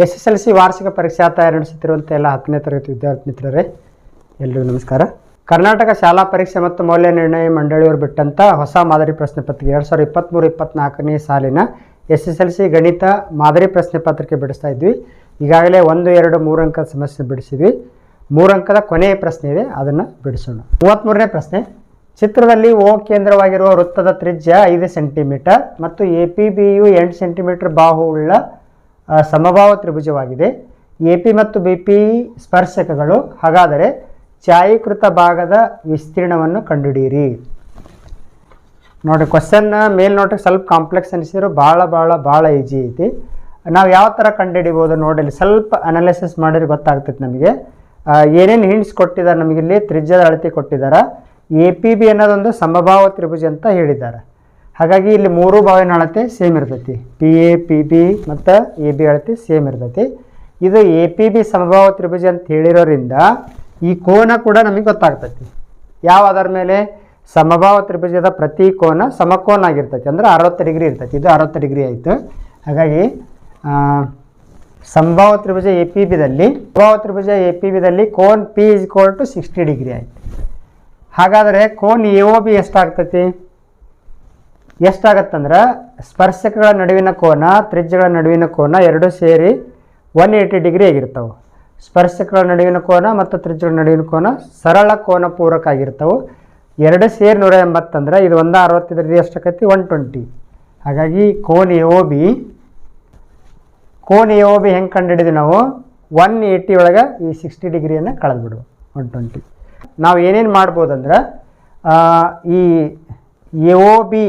S S L C ವಾರ್ಷಿಕ ಪರೀಕ್ಷಾ ತಯಾರಿ ನಡೆಸುತ್ತಿರುವಂಥ ಎಲ್ಲ ಹತ್ತನೇ ತರಗತಿ ವಿದ್ಯಾರ್ಥಿ ಮಿತ್ರರೇ ಎಲ್ಲರಿಗೂ ನಮಸ್ಕಾರ. ಕರ್ನಾಟಕ ಶಾಲಾ ಪರೀಕ್ಷೆ ಮತ್ತು ಮೌಲ್ಯ ನಿರ್ಣಯ ಮಂಡಳಿಯವರು ಬಿಟ್ಟಂಥ ಹೊಸ ಮಾದರಿ ಪ್ರಶ್ನೆ ಪತ್ರಿಕೆ ಎರಡು ಸಾವಿರದ ಇಪ್ಪತ್ತ್ಮೂರು ಇಪ್ಪತ್ತ್ನಾಲ್ಕನೇ ಸಾಲಿನ ಎಸ್ ಎಸ್ ಎಲ್ ಸಿ ಗಣಿತ ಮಾದರಿ ಪ್ರಶ್ನೆ ಪತ್ರಿಕೆ ಬಿಡಿಸ್ತಾ ಇದ್ವಿ. ಈಗಾಗಲೇ ಒಂದು ಎರಡು ಮೂರು ಅಂಕದ ಸಮಸ್ಯೆ ಬಿಡಿಸಿದ್ವಿ. ಮೂರು ಅಂಕದ ಕೊನೆಯ ಪ್ರಶ್ನೆ ಇದೆ ಅದನ್ನು ಬಿಡಿಸೋಣ. ಮೂವತ್ತ್ಮೂರನೇ ಪ್ರಶ್ನೆ ಚಿತ್ರದಲ್ಲಿ ಓ ಕೇಂದ್ರವಾಗಿರುವ ವೃತ್ತದ ತ್ರಿಜ್ಯ ಐದು ಸೆಂಟಿಮೀಟರ್ ಮತ್ತು ಎ ಪಿ ಬಿಯು ಎಂಟು ಸೆಂಟಿಮೀಟರ್ ಬಾಹು ಆ, ಸಮಭಾವ ತ್ರಿಭುಜವಾಗಿದೆ. ಎ ಪಿ ಮತ್ತು ಬಿ ಪಿ ಸ್ಪರ್ಶಕಗಳು. ಹಾಗಾದರೆ ಛಾಯೀಕೃತ ಭಾಗದ ವಿಸ್ತೀರ್ಣವನ್ನು ಕಂಡುಹಿಡಿಯಿರಿ. ನೋಡಿ ಕ್ವಶನ್ ಮೇಲ್ನೋಟಕ್ಕೆ ಸ್ವಲ್ಪ ಕಾಂಪ್ಲೆಕ್ಸ್ ಅನಿಸಿದ್ರು, ಭಾಳ ಭಾಳ ಭಾಳ ಈಜಿ ಐತಿ. ನಾವು ಯಾವ ಥರ ಕಂಡುಹಿಡಿಬೋದು ನೋಡಿ ಇಲ್ಲಿ ಸ್ವಲ್ಪ ಅನಾಲಿಸಿಸ್ ಮಾಡಿದ್ರೆ ಗೊತ್ತಾಗ್ತೈತೆ ನಮಗೆ. ಏನೇನು ಹಿಂಟ್ಸ್ ಕೊಟ್ಟಿದ್ದಾರೆ ನಮಗಿಲ್ಲಿ ತ್ರಿಜ್ಯದ ಅಳತೆ ಕೊಟ್ಟಿದ್ದಾರೆ? ಎ ಪಿ ಬಿ ಅನ್ನೋದೊಂದು ಸಮಭಾವ ತ್ರಿಭುಜ ಅಂತ ಹೇಳಿದ್ದಾರೆ. ಹಾಗಾಗಿ ಇಲ್ಲಿ ಮೂರು ಬಾವಿನ ಅಳತೆ ಸೇಮ್ ಇರ್ತೈತಿ. ಪಿ ಎ ಪಿ ಬಿ ಮತ್ತು ಎ ಬಿ ಅಳತೆ ಸೇಮ್ ಇರ್ತೈತಿ. ಇದು ಎ ಪಿ ಬಿ ಸಮಭಾವ ತ್ರಿಭುಜ ಅಂತ ಹೇಳಿರೋದ್ರಿಂದ ಈ ಕೋನ ಕೂಡ ನಮಗೆ ಗೊತ್ತಾಗ್ತೈತಿ. ಯಾವ ಅದರ ಮೇಲೆ? ಸಮಭಾವ ತ್ರಿಭುಜದ ಪ್ರತಿ ಕೋನ ಸಮಕೋನ ಆಗಿರ್ತೈತಿ. ಅಂದ್ರೆ ಅರವತ್ತು ಡಿಗ್ರಿ ಇರ್ತೈತಿ. ಇದು ಅರವತ್ತು ಡಿಗ್ರಿ ಆಯಿತು. ಹಾಗಾಗಿ ಸಂಭಾವ ತ್ರಿಭುಜ ಎ ಪಿ ಬಿದಲ್ಲಿ ಸಂಭಾವ ತ್ರಿಭುಜ ಎ ಪಿ ಬಿದಲ್ಲಿ cone P is equal to sixty degree ಆಯಿತು. ಹಾಗಾದರೆ ಕೋನ್ ಎ ಒ ಬಿ ಎಷ್ಟಾಗ್ತೈತಿ? ಎಷ್ಟಾಗತ್ತಂದ್ರೆ ಸ್ಪರ್ಶಕಗಳ ನಡುವಿನ ಕೋನ, ತ್ರಿಜ್ಯಗಳ ನಡುವಿನ ಕೋನ ಎರಡೂ ಸೇರಿ ಒನ್ ಏಯ್ಟಿ ಡಿಗ್ರಿ ಆಗಿರ್ತವೆ. ಸ್ಪರ್ಶಕಗಳ ನಡುವಿನ ಕೋನ ಮತ್ತು ತ್ರಿಜ್ಯಗಳ ನಡುವಿನ ಕೋನ ಸರಳ ಕೋನ ಪೂರಕ ಆಗಿರ್ತವೆ. ಎರಡು ಸೇರಿ ನೂರ ಎಂಬತ್ತಂದ್ರೆ ಇದು ಒಂದು ಡಿಗ್ರಿ ಎಷ್ಟಾಕೈತಿ ಒನ್ ಟ್ವೆಂಟಿ ಹಾಗಾಗಿ ಕೋನ್ ಎ ಓ ಬಿ ಕೋನ್ ಎ ಓ ಬಿ ಹೆಂಗೆ ಕಂಡುಹಿಡಿದ್ವಿ ನಾವು? ಒನ್ ಏಯ್ಟಿ ಒಳಗೆ ಈ ಸಿಕ್ಸ್ಟಿ ಡಿಗ್ರಿಯನ್ನು ಕಳೆದ್ಬಿಡು ಒನ್ ಟ್ವೆಂಟಿ ನಾವು ಏನೇನು ಮಾಡ್ಬೋದಂದ್ರೆ ಈ ಎ ಓ ಬಿ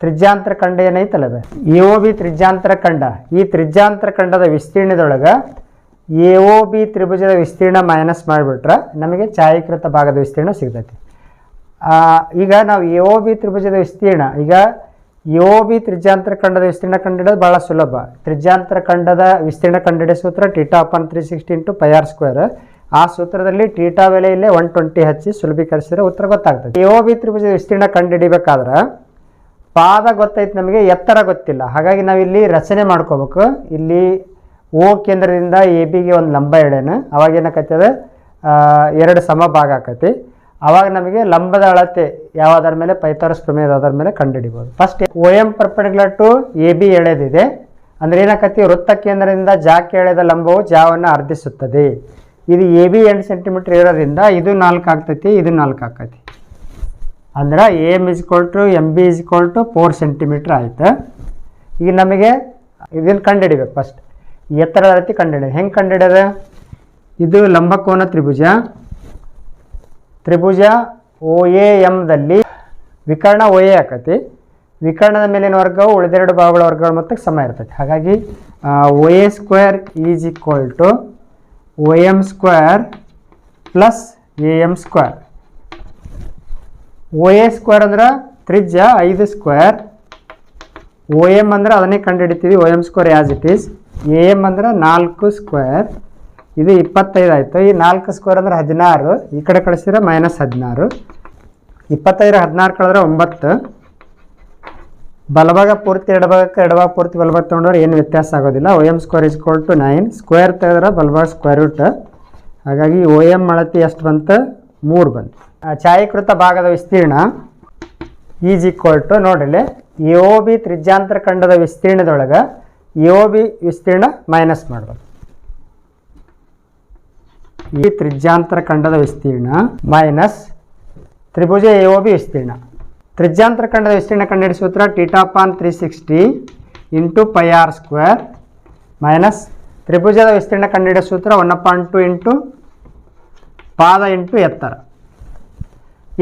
ತ್ರಿಜ್ಯಾಂತರ ಖಂಡ ಏನೈತಲ್ಲ ಅದು? ಎ ಓ ಬಿ ತ್ರಿಜ್ಯಾಂತರ ಖಂಡ. ಈ ತ್ರಿಜ್ಯಾಂತರ ಖಂಡದ ವಿಸ್ತೀರ್ಣದೊಳಗೆ ಎ ಓ ಬಿ ತ್ರಿಭುಜದ ವಿಸ್ತೀರ್ಣ ಮೈನಸ್ ಮಾಡಿಬಿಟ್ರೆ ನಮಗೆ ಛಾಯೀಕೃತ ಭಾಗದ ವಿಸ್ತೀರ್ಣ ಸಿಗ್ತೈತಿ. ಈಗ ನಾವು ಎ ಓ ಬಿ ತ್ರಿಭುಜದ ವಿಸ್ತೀರ್ಣ, ಈಗ ಎ ಒ ಬಿ ತ್ರಿಜ್ಯಾಂತರ ಖಂಡದ ವಿಸ್ತೀರ್ಣ ಕಂಡುಹಿಡಿಯೋದು ಭಾಳ ಸುಲಭ. ತ್ರಿಜ್ಯಾಂತರ ಖಂಡದ ವಿಸ್ತೀರ್ಣ ಕಂಡುಹಿಡಿಯೋ ಸೂತ್ರ theta upon three sixty into pi R square ಆ ಸೂತ್ರದಲ್ಲಿ ಟೀಟಾ ಬೆಲೆ ಇಲ್ಲೇ ಒನ್ ಟ್ವೆಂಟಿ ಹಚ್ಚಿ ಸುಲಭೀಕರಿಸಿದ್ರೆ ಉತ್ತರ ಗೊತ್ತಾಗ್ತದೆ. ಎ ಒ ಬಿ ತ್ರಿಭುಜದ ವಿಸ್ತೀರ್ಣ ಕಂಡುಹಿಡಿಬೇಕಾದ್ರೆ ಪಾದ ಗೊತ್ತೈತೆ ನಮಗೆ, ಎತ್ತರ ಗೊತ್ತಿಲ್ಲ. ಹಾಗಾಗಿ ನಾವಿಲ್ಲಿ ರಚನೆ ಮಾಡ್ಕೋಬೇಕು. ಇಲ್ಲಿ ಓ ಕೇಂದ್ರದಿಂದ ಎ ಬಿಗೆ ಒಂದು ಲಂಬ ಎಳೆನ. ಅವಾಗ ಅದು ಎರಡು ಸಮ ಭಾಗ ಆಕತಿ. ಅವಾಗ ನಮಗೆ ಲಂಬದ ಅಳತೆ ಯಾವುದರ ಮೇಲೆ? ಪೈಥಾರಸ್ ಪ್ರಮೇಯದ ಅದರ ಮೇಲೆ ಕಂಡುಹಿಡಿಬೋದು. First O M perpendicular to A B ಎಳೆದಿದೆ. ಅಂದರೆ ಏನಾಕತಿ ವೃತ್ತ ಕೇಂದ್ರದಿಂದ ಜಾಕ್ಕೆ ಎಳೆದ ಲಂಬವು ಜಾವನ್ನು ಅರ್ಧಿಸುತ್ತದೆ ಇದು ಎ ಬಿ ಎಂಟು ಸೆಂಟಿಮೀಟರ್ ಇರೋದ್ರಿಂದ ಇದು ನಾಲ್ಕು ಆಗ್ತೈತಿ, ಇದು ನಾಲ್ಕು ಆಕತಿ. ಅಂದ್ರೆ M is two M B is two four centimetre ಆಯ್ತು. ಈಗ ನಮಗೆ ಇದನ್ನು ಕಂಡುಹಿಡಿಬೇಕು ಫಸ್ಟ್ ಎತ್ತರ ರೀತಿ ಕಂಡುಹಿಡಿಯೋದು. ಹೆಂಗೆ ಕಂಡುಹಿಡಿಯೋದು? ಇದು ಲಂಬಕೋನ ತ್ರಿಭುಜ. ತ್ರಿಭುಜ ಓ ಎ ಎಮ್ದಲ್ಲಿ ವಿಕರ್ಣ ಓ ಎ ಆಕತಿ. ವಿಕರ್ಣದ ಮೇಲಿನ ವರ್ಗವು? ಉಳಿದೆರಡು ಭಾಗಗಳ ವರ್ಗಗಳ ಮೊತ್ತಕ್ಕೆ ಸಮ ಇರ್ತೈತಿ. ಹಾಗಾಗಿ O A square is equal to O M square plus A M square O A square ಅಂದ್ರೆ ತ್ರಿಜ್ಯ ಐದು ಸ್ಕ್ವೇರ್ ಓ ಎಂ ಅಂದ್ರೆ ಅದನ್ನೇ ಕಂಡುಹಿಡಿತೀವಿ. O M square as it is A M ಅಂದ್ರೆ ನಾಲ್ಕು ಸ್ಕ್ವೇರ್ ಇದು ಇಪ್ಪತ್ತೈದು ಆಯಿತು. ಈ ನಾಲ್ಕು ಸ್ಕ್ವೇರ್ ಅಂದ್ರೆ ಹದಿನಾರು. ಈ ಕಡೆ ಕಳಿಸಿದ್ರೆ ಮೈನಸ್ ಹದಿನಾರು. ಇಪ್ಪತ್ತೈದು ಹದಿನಾರು ಕಳೆದ್ರೆ ಒಂಬತ್ತು. ಬಲಭಾಗ ಪೂರ್ತಿ, ಎಡಭಾಗಕ್ಕೆ ಎಡಭಾಗ ಪೂರ್ತಿ ಬಲಭಾಗ ತೊಗೊಂಡ್ರೆ ಏನು ವ್ಯತ್ಯಾಸ ಆಗೋದಿಲ್ಲ. O M square is to nine square ತೆಗೆದ್ರೆ ಬಲಭಾಗ ಸ್ಕ್ವೇರ್ ರೂಟ್ ಹಾಗಾಗಿ ಓ ಎಂ ಅಳತಿ ಎಷ್ಟು ಬಂತು? ಮೂರು ಬಂತು. ಛಾಯೀಕೃತ ಭಾಗದ ವಿಸ್ತೀರ್ಣ ಈಸ್ ಈಕ್ವಲ್ ಟು, ನೋಡ್ರಿ ಎ ಬಿ ತ್ರಿಜ್ಯಾಂತರ ಖಂಡದ ವಿಸ್ತೀರ್ಣದೊಳಗೆ ಎ ಬಿ ವಿಸ್ತೀರ್ಣ ಮೈನಸ್ ಮಾಡಬೇಕು. ಈ ತ್ರಿಜ್ಯಾಂತರ ಖಂಡದ ವಿಸ್ತೀರ್ಣ ಮೈನಸ್ ತ್ರಿಭುಜ ಎ ಬಿ ವಿಸ್ತೀರ್ಣ. ತ್ರಿಜ್ಯಾಂತರ ಖಂಡದ ವಿಸ್ತೀರ್ಣ ಕಂಡುಹಿಡಿದ ಸೂತ್ರ theta upon three sixty into pi r square minus ತ್ರಿಭುಜದ ವಿಸ್ತೀರ್ಣ ಕಂಡುಹಿಡಿಯೋ ಸೂತ್ರ ಒನ್ ಪಾಯಿಂಟ್ ಟು ಇಂಟು ಪಾದ ಇಂಟು ಎತ್ತರ.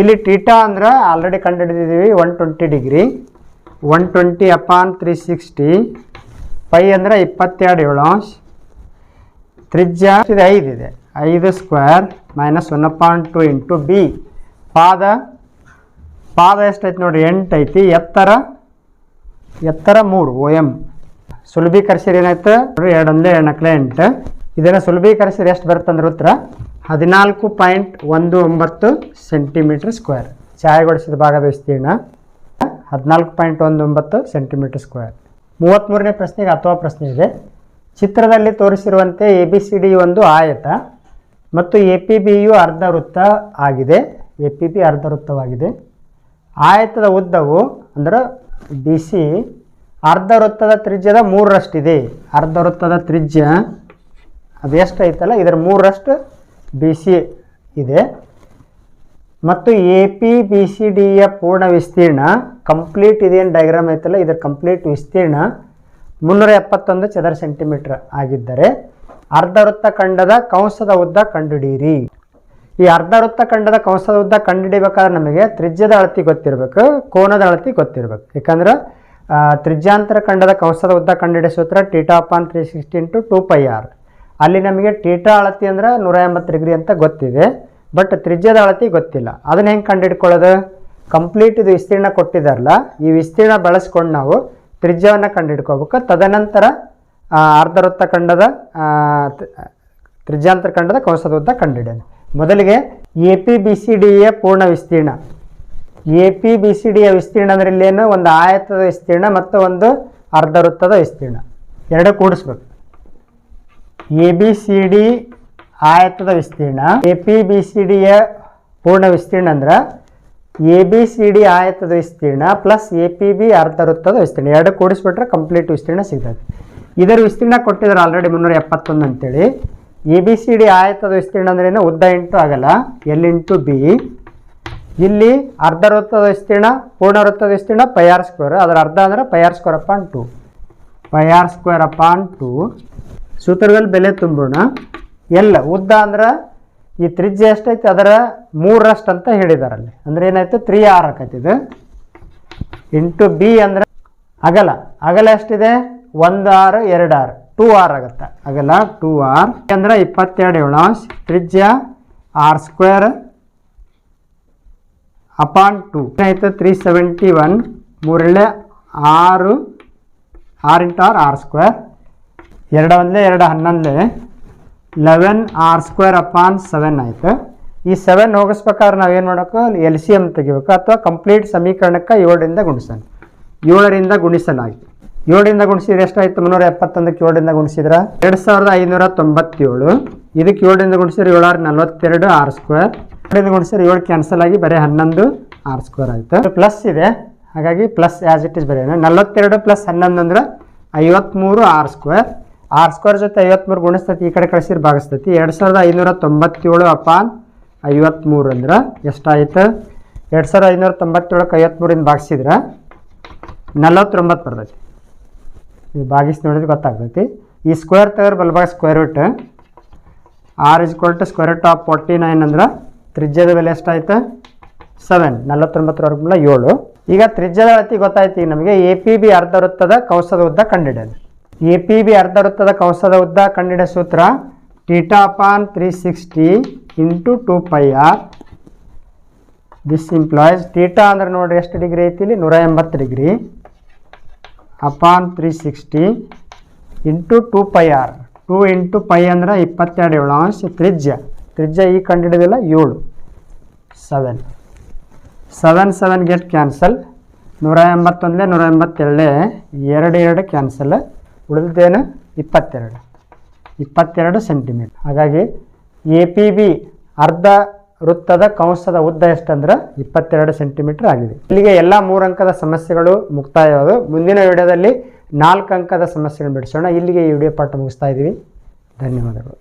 ಇಲ್ಲಿ ಟೀಟಾ ಅಂದ್ರೆ already ಕಂಡುಹಿಡಿದಿದ್ದೀವಿ one twenty degree one twenty upon three sixty pi ಅಂದರೆ ಇಪ್ಪತ್ತೆರಡು ಏಳು ಅಂಶ. ತ್ರಿಜ್ಯ ಇದು ಐದು ಇದೆ. ಐದು square minus one point two into B ಪಾದ ಪಾದ ಎಷ್ಟೈತಿ ನೋಡಿರಿ? ಎಂಟು ಐತಿ. ಎತ್ತರ ಎತ್ತರ ಮೂರು ಓ ಎಂ ಸುಲಭೀಕರಿಸಿದ್ರೆ ಏನಾಯ್ತು? ನೋಡಿರಿ ಎರಡು ಅಂದರೆ ಎರಡು ನಕ್ಲೆ ಎಂಟು. ಇದನ್ನು ಸುಲಭೀಕರಿಸಿದ್ರೆ ಎಷ್ಟು ಬರುತ್ತಂದ್ರೆ ಉತ್ತರ? ಹದಿನಾಲ್ಕು ಪಾಯಿಂಟ್ ಒಂದು ಒಂಬತ್ತು ಸೆಂಟಿಮೀಟರ್ ಸ್ಕ್ವೇರ್. ಛಾಯಗೊಳಿಸಿದ ಭಾಗದ ವಿಸ್ತೀರ್ಣ ಹದಿನಾಲ್ಕು ಪಾಯಿಂಟ್ ಒಂದು ಒಂಬತ್ತು ಸೆಂಟಿಮೀಟರ್ ಸ್ಕ್ವೇರ್. ಮೂವತ್ತ್ಮೂರನೇ ಪ್ರಶ್ನೆಗೆ ಅಥವಾ ಪ್ರಶ್ನೆ ಇದೆ. ಚಿತ್ರದಲ್ಲಿ ತೋರಿಸಿರುವಂತೆ ಎ ಬಿ ಸಿ ಡಿ ಒಂದು ಆಯತ ಮತ್ತು ಎ ಪಿ ಬಿಯು ಅರ್ಧ ವೃತ್ತ ಆಗಿದೆ. ಎ ಪಿ ಬಿ ಅರ್ಧ ವೃತ್ತವಾಗಿದೆ ಆಯತದ ಉದ್ದವು ಅಂದ್ರೆ ಬಿ ಸಿ ಅರ್ಧ ವೃತ್ತದ ತ್ರಿಜ್ಯದ ಮೂರರಷ್ಟಿದೆ. ಅರ್ಧ ವೃತ್ತದ ತ್ರಿಜ್ಯ ಅದು ಎಷ್ಟು ಐತಲ್ಲ? ಇದರ ಮೂರರಷ್ಟು ಬಿ ಸಿ ಇದೆ. ಮತ್ತು ಎ ಪಿ ಬಿ ಸಿ ಡಿಯ ಪೂರ್ಣ ವಿಸ್ತೀರ್ಣ ಕಂಪ್ಲೀಟ್ ಇದೇನು ಡಯಾಗ್ರಾಮ್ ಐತಲ್ಲ ಇದರ ಕಂಪ್ಲೀಟ್ ವಿಸ್ತೀರ್ಣ ಮುನ್ನೂರ ಎಪ್ಪತ್ತೊಂದು ಚದರ ಸೆಂಟಿಮೀಟರ್ ಆಗಿದ್ದರೆ ಅರ್ಧ ವೃತ್ತ ಖಂಡದ ಕಂಸದ ಉದ್ದ ಕಂಡುಹಿಡಿಯಿರಿ. ಈ ಅರ್ಧ ವೃತ್ತ ಖಂಡದ ಕಂಸದ ಉದ್ದ ಕಂಡುಹಿಡಿಬೇಕಾದ್ರೆ ನಮಗೆ ತ್ರಿಜ್ಯದ ಅಳತಿ ಗೊತ್ತಿರಬೇಕು, ಕೋನದ ಅಳತಿ ಗೊತ್ತಿರಬೇಕು. ಯಾಕಂದ್ರೆ ತ್ರಿಜ್ಯಾಂತರ ಖಂಡದ ಕಂಸದ ಉದ್ದ ಕಂಡುಹಿಡಿಯ ಸೂತ್ರ theta upon three sixty into two pi r ಅಲ್ಲಿ ನಮಗೆ ಟೀಟಾ ಅಳತಿ ಅಂದ್ರೆ ನೂರ ಎಂಬತ್ತು ಡಿಗ್ರಿ ಅಂತ ಗೊತ್ತಿದೆ. ಬಟ್ ತ್ರಿಜ್ಯದ ಅಳತಿ ಗೊತ್ತಿಲ್ಲ. ಅದನ್ನ ಹೆಂಗೆ ಕಂಡುಹಿಡ್ಕೊಳ್ಳೋದು ಕಂಪ್ಲೀಟ್ ಇದು ವಿಸ್ತೀರ್ಣ ಕೊಟ್ಟಿದ್ದಾರಲ್ಲ ಈ ವಿಸ್ತೀರ್ಣ ಬಳಸ್ಕೊಂಡು ನಾವು ತ್ರಿಜ್ಯವನ್ನು ಕಂಡುಹಿಡ್ಕೋಬೇಕು ತದನಂತರ ಅರ್ಧ ವೃತ್ತ ಖಂಡದ ತ್ರಿಜ್ಯಾಂತರ ಖಂಡದ ಕಂಸದ ಉದ್ದ ಕಂಡುಹಿಡಿಯೋದು ಮೊದಲಿಗೆ ಎ ಪಿ ಬಿ ಸಿ ಡಿಯ ಪೂರ್ಣ ವಿಸ್ತೀರ್ಣ. ಎ ಪಿ ಬಿ ಸಿ ಡಿಯ ವಿಸ್ತೀರ್ಣ ಅಂದ್ರೆ ಇಲ್ಲೇನು ಒಂದು ಆಯತದ ವಿಸ್ತೀರ್ಣ ಮತ್ತು ಒಂದು ಅರ್ಧ ವೃತ್ತದ ವಿಸ್ತೀರ್ಣ. ಎರಡು ಕೂಡಿಸ್ಬೇಕು. ಎ ಬಿ ಸಿ ಡಿ ಆಯತದ ವಿಸ್ತೀರ್ಣ, ಎ ಪಿ ಬಿ ಸಿ ಡಿಯ ಪೂರ್ಣ ವಿಸ್ತೀರ್ಣ ಅಂದ್ರೆ ಎ ಬಿ ಸಿ ಡಿ ಆಯತದ ವಿಸ್ತೀರ್ಣ ಪ್ಲಸ್ ಎ ಪಿ ಬಿ ಅರ್ಧ ವೃತ್ತದ ವಿಸ್ತೀರ್ಣ. ಎರಡು ಕೂಡಿಸ್ಬಿಟ್ರೆ ಕಂಪ್ಲೀಟ್ ವಿಸ್ತೀರ್ಣ ಸಿಗ್ತದೆ. ಇದರ ವಿಸ್ತೀರ್ಣ ಕೊಟ್ಟಿದ್ದಾರೆ ಆಲ್ರೆಡಿ ಮುನ್ನೂರ ಎಪ್ಪತ್ತೊಂದು ಅಂತೇಳಿ. ಎ ಬಿ ಸಿ ಡಿ ಆಯತದ ವಿಸ್ತೀರ್ಣ ಅಂದ್ರೇನು ಉದ್ದ ಇಂಟು ಆಗಲ್ಲ. L into B. ಇಲ್ಲಿ ಅರ್ಧ ವೃತ್ತದ ವಿಸ್ತೀರ್ಣ ಪೂರ್ಣ ವೃತ್ತದ ವಿಸ್ತೀರ್ಣ ಪೈ ಆರ್ ಸ್ಕ್ವೇರ್ ಅದರ ಅರ್ಧ ಅಂದ್ರೆ pi r square upon two pi r square upon two ಸೂತ್ರದಲ್ಲಿ ಬೆಲೆ ತುಂಬೋಣ. ಎಲ್ಲ ಉದ್ದ ಅಂದ್ರೆ ಈ ತ್ರಿಜ್ಯ ಎಷ್ಟೈತೆ? ಅದರ ಮೂರರಷ್ಟು ಅಂತ ಹೇಳಿದಾರಲ್ಲಿ. ಅಂದ್ರೆ ಏನಾಯ್ತು? ತ್ರೀ ಆರ್ ಆಕೈತಿ ಇದು. ಇಂಟು ಬಿ ಅಂದ್ರೆ ಅಗಲ. ಅಗಲ ಎಷ್ಟಿದೆ? ಒಂದು ಆರ್, ಎರಡು ಆರ್. ಟೂ ಆರ್ ಆಗುತ್ತೆ. ಅಗಲ ಟೂ ಆರ್. ಅಂದ್ರೆ ಇಪ್ಪತ್ತೆರಡು ಏಳು. ತ್ರಿಜ್ಯ ಆರ್ ಸ್ಕ್ವೇರ್ ಅಪಾನ್ ಟು. ಏನಾಯ್ತು? ತ್ರೀ ಸೆವೆಂಟಿ ಒನ್ ಮೂರಳೆ ಆರು, r into r r square. ಎರಡು ಒಂದೇ ಎರಡು ಹನ್ನೊಂದೇ. Eleven r square upon seven ಆಯಿತು. ಈ ಸೆವೆನ್ ಹೋಗಿಸ್ಬೇಕಾದ್ರೆ ನಾವೇನು ಮಾಡಬೇಕು? ಎಲ್ ಸಿ ಎಂ ತೆಗಿಬೇಕು. ಅಥವಾ ಕಂಪ್ಲೀಟ್ ಸಮೀಕರಣಕ್ಕೆ ಏಳರಿಂದ ಗುಣಿಸೋಣ. ಏಳರಿಂದ ಗುಣಿಸಲಾಯಿತು. ಏಳರಿಂದ ಗುಣಿಸಿದ್ರೆ ಎಷ್ಟಾಯ್ತು? ಮುನ್ನೂರ ಎಪ್ಪತ್ತೊಂದಕ್ಕೆ ಏಳರಿಂದ ಗುಣಿಸಿದ್ರೆ? ಎರಡು ಸಾವಿರದ ಐನೂರ ತೊಂಬತ್ತೇಳು. ಇದಕ್ಕೆ ಏಳರಿಂದ ಗುಣಿಸಿದ್ರೆ ಏಳಾರು ನಲ್ವತ್ತೆರಡು ಆರ್ ಸ್ಕ್ವೇರ್. ಏಳರಿಂದ ಗುಣಿಸಿದ್ರೆ ಏಳು ಕ್ಯಾನ್ಸಲ್ ಆಗಿ ಬರೀ ಹನ್ನೊಂದು ಆರ್ ಸ್ಕ್ವೇರ್ ಆಯಿತು. ಪ್ಲಸ್ ಇದೆ. ಹಾಗಾಗಿ ಪ್ಲಸ್ ಆ್ಯಸ್ ಇಟ್ ಇಸ್ ಬರೆಯೋಣ ನಲ್ವತ್ತೆರಡು ಪ್ಲಸ್ ಹನ್ನೊಂದು ಅಂದ್ರೆ ಐವತ್ತ್ಮೂರು ಆರ್ ಸ್ಕ್ವೇರ್. ಆರ್ ಸ್ಕ್ವೇರ್ ಜೊತೆ ಐವತ್ತ್ಮೂರು ಗುಣಿಸ್ತೈತಿ, ಈ ಕಡೆ ಕಳಿಸಿದ್ರೆ ಭಾಗಿಸ್ತೈತಿ. ಎರಡು ಸಾವಿರದ ಐನೂರ ತೊಂಬತ್ತೇಳು ಅಪಾನ್ ಐವತ್ತ್ಮೂರು ಅಂದ್ರೆ ಎಷ್ಟಾಯ್ತು? ಎರಡು ಸಾವಿರದ ಐನೂರ ತೊಂಬತ್ತೇಳಕ್ಕೆ ಐವತ್ತ್ಮೂರಿಂದ ಭಾಗಿಸಿದ್ರೆ ನಲವತ್ತೊಂಬತ್ತು ಬರ್ತೈತಿ. ಇದು ಭಾಗಿಸಿ ನೋಡಿದ್ರೆ ಗೊತ್ತಾಗ್ತೈತಿ. ಈ ಸ್ಕ್ವೇರ್ ತೆಗೆದ್ರೆ ಬಲಭಾಗ square root. R is to square root of forty nine ಅಂದ್ರೆ ತ್ರಿಜ್ಯದ ಬೆಲೆ ಎಷ್ಟಾಯ್ತು? ಸೆವೆನ್, ನಲವತ್ತೊಂಬತ್ತರವರೆಗೂ ಏಳು. ಈಗ ತ್ರಿಜ್ಯದ ಅಳತಿ ಗೊತ್ತಾಯ್ತು ಈಗ ನಮಗೆ. ಎ ಪಿ ಬಿ ಅರ್ಧ ವೃತ್ತದ ಕೌಸದ ಉದ್ದ ಕಂಡಿಡಿಯೋದು ಎ ಪಿ ಬಿ ಅರ್ಧ ವೃತ್ತದ ಕೌಶದ ಉದ್ದ ಕಂಡಿಡ ಸೂತ್ರ theta upon three sixty into two pi r. This implies theta ಅಂದ್ರೆ ನೋಡಿರಿ ಎಷ್ಟು ಡಿಗ್ರಿ ಐತಿ ಇಲ್ಲಿ? ನೂರ ಎಂಬತ್ತು degree. Upon three sixty into two pi r. Two into pi ಅಂದ್ರೆ ಇಪ್ಪತ್ತೆರಡು ಏಳು ಅಂಶ ತ್ರಿಜ್ಯ. ತ್ರಿಜ್ಯ ಈ ಕಂಡಿಡಿದಿಲ್ಲ, ಏಳು. Seven seven seven get cancel ನೂರ ಎಂಬತ್ತೊಂದೇ ನೂರ ಎಂಬತ್ತೆರಡೇ ಎರಡು ಎರಡು ಕ್ಯಾನ್ಸಲ್ ಉಳಿದಿದ್ದೇನು? ಇಪ್ಪತ್ತೆರಡು. ಇಪ್ಪತ್ತೆರಡು ಸೆಂಟಿಮೀಟರ್. ಹಾಗಾಗಿ ಎ ಪಿ ಬಿ ಅರ್ಧ ವೃತ್ತದ ಕಂಸದ ಉದ್ದ ಎಷ್ಟಂದ್ರೆ? ಇಪ್ಪತ್ತೆರಡು ಸೆಂಟಿಮೀಟರ್ ಆಗಿದೆ. ಇಲ್ಲಿಗೆ ಎಲ್ಲ ಮೂರು ಅಂಕದ ಸಮಸ್ಯೆಗಳು ಮುಕ್ತಾಯವಾದವು. ಮುಂದಿನ ವಿಡಿಯೋದಲ್ಲಿ ನಾಲ್ಕು ಅಂಕದ ಸಮಸ್ಯೆಗಳನ್ನು ಬಿಡಿಸೋಣ. ಇಲ್ಲಿಗೆ ಈ ವಿಡಿಯೋ ಪಾಠ ಮುಗಿಸ್ತಾ ಇದ್ದೀವಿ. ಧನ್ಯವಾದಗಳು.